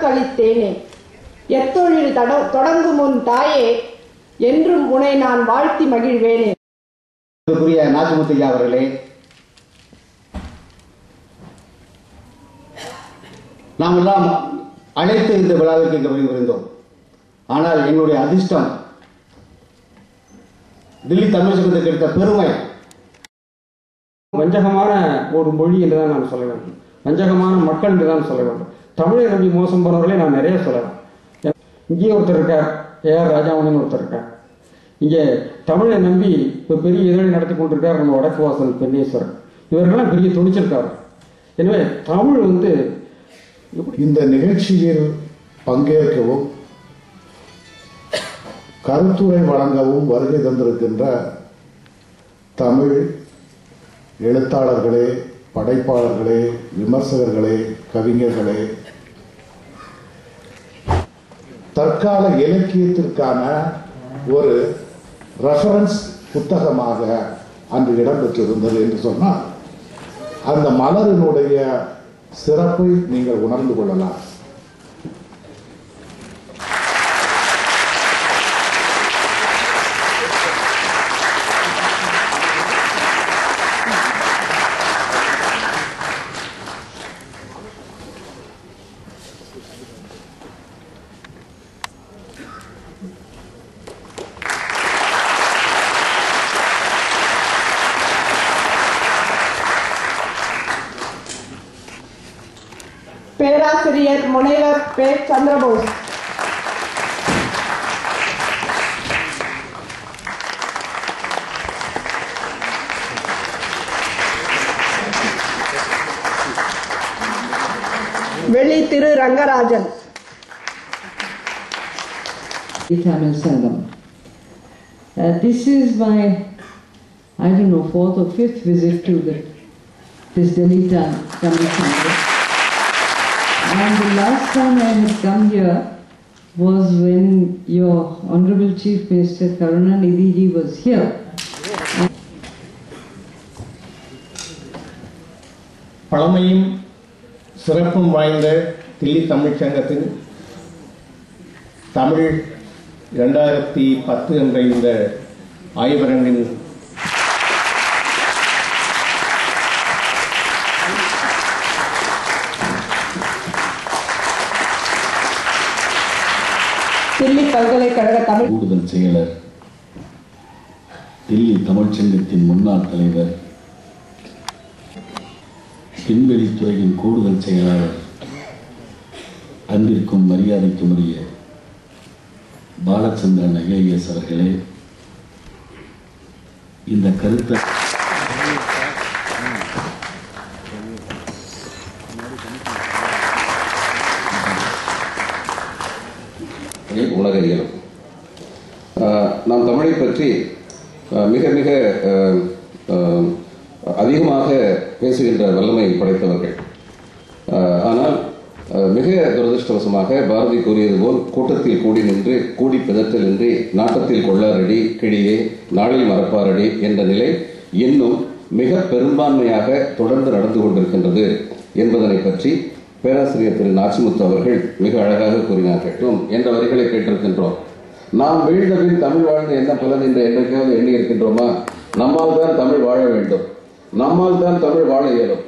உனக்களித்தேனே எத்தொழில் தட- தொடங்கும் உன் தாயே என்றும் உனை நான் வாழ்த்தி மகிழ்வேனே. நாச்சிமுத்தையா அவர்களே நாம் எல்லாம் அழைத்து இந்த விழாவிற்கு இங்கு வருகின்றோம். ஆனால் எங்களுடைய அதிர்ஷ்டம் தில்லி தமிழ் சங்கத்துக்கு கிடைத்த பெருமை. வஞ்சகமான ஒரு மொழி என்று தான் நான் சொல்ல வேண்டும். வஞ்சகமான மக்கள் என்று தான் சொல்ல வேண்டும். தமிழை நம்பி மோசம் போனவர்களே நான் நிறைய சொல்லலாம். இங்கேயே ஒருத்தர் இருக்கார் ஏஆர் ஆர் ராஜாமணன் ஒருத்தர் இருக்கார். இங்கே தமிழை நம்பி இப்போ பெரிய இதழை நடத்தி கொண்டிருக்கார் நம்ம வடக்கு வாசல் பெண்ணேஸ்வரன் இவர்களெல்லாம் பெரிய துணிச்சிருக்காரு எனவே தமிழ் வந்து இந்த நிகழ்ச்சியில் பங்கேற்கவும் கருத்துரை வழங்கவும் வருகை தந்திருக்கின்ற தமிழ் எழுத்தாளர்களே படைப்பாளர்களே விமர்சகர்களே கவிஞர்களே தற்கால இலக்கியத்திற்கான ஒரு ரெஃபரன்ஸ் புத்தகமாக அன்று இடம்பெற்றிருந்தது என்று சொன்னால் அந்த மலரினுடைய சிறப்பை நீங்கள் உணர்ந்து கொள்ளலாம். பேராசிரியர் முனைவர் பே சந்திரபோஸ் வெளி திரு Rangarajan Tamil Sangam. Uh, this is my, I don't know, fourth or fifth visit to the, this Delhi Tam- Tamil Sangam. And the last time I had come here was when your Honorable Chief Minister Karunanidhi ji was here. பழமையும் சிறப்பும் வாய்ந்த தில்லி தமிழ்ச் சங்கத்தின் தமிழ் இரண்டாயிரத்தி பத்து என்ற இந்த ஆய்வரங்கின் தில்லி பல்கலைக்கழக தமிழ் கூடுதல் செயலர் தில்லி தமிழ்ச்சங்கத்தின் முன்னாள் தலைவர் விண்வெளித்துறையின் கூடுதல் செயலாளர் அன்பிற்கும் மரியாதைக்கும் உரிய பாலச்சந்திரன் ஐஏஎஸ் அவர்களே இந்த கருத்தை நாம் தமிழை பற்றி மிக மிக அதிகமாக பேசுகின்ற வல்லமை படைத்தவர்கள். ஆனால் மிக துரதிருஷ்டவசமாக பாரதி கூறியது போல் கூட்டத்தில் கூடி நின்று கூடி பிதற்றலின்றி நாட்டத்தில் கொள்ளாரடி கிழியே நாளில் மறப்பாரடி என்ற நிலை இன்னும் மிக பெரும்பான்மையாக தொடர்ந்து நடந்து கொண்டிருக்கின்றது என்பதனை பற்றி பேராசிரியர் திரு நாச்சிமுத்து அவர்கள் மிக அழகாக கூறினார்கள். என்ற வரிகளை கேட்டிருக்கின்றோம். நாம் வீழ்ந்தபின் தமிழ் வாழ்ந்த என்ன பலன் என்று என்றைக்காவது எண்ணி இருக்கின்றோமா நம்மால் தான் தமிழ் வாழ வேண்டும். நம்மால் தான் தமிழ் வாழ இயலும்.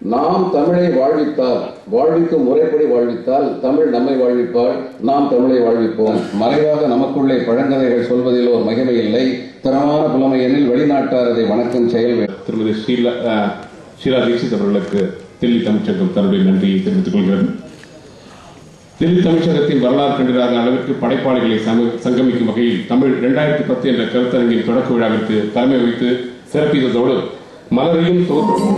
நாம் தமிழை வாழ்வித்தால் வாழ்விக்கும் முறைப்படி வாழ்வித்தால் தமிழ் நம்மை வாழ்விப்பால் நாம் தமிழை வாழ்விப்போம். மறைவாக நமக்குள்ளே பழங்கதைகள் சொல்வதில் ஒரு மகிமை இல்லை. தரமான புலமை எனில் வெளிநாட்டார் அதை வணக்கம் செயல் திருமதி ஷீலா அஹ், ஷீலா தீட்சித் அவர்களுக்கு தில்லி தமிழ்ச்சங்கம் தன்னுடைய நன்றியை தெரிவித்துக் கொள்கிறது தில்லி தமிழ்ச்சங்கத்தின் வரலாறு கண்டிராத அளவிற்கு படைப்பாளிகளை சம- சங்கமிக்கும் வகையில் தமிழ் இரண்டாயிரத்தி பத்து என்ற கருத்தரங்கின் தொடக்க விழாவிற்கு தலைமை வகித்து சிறப்பித்ததோடு மலரையும் தொகுத்து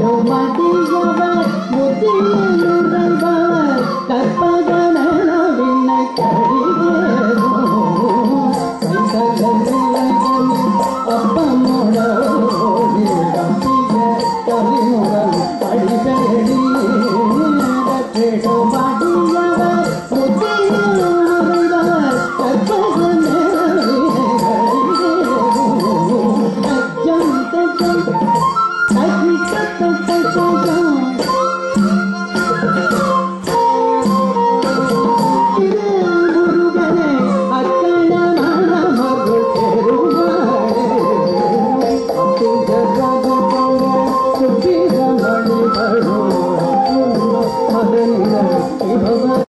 đầu mà đi ra về một tiếng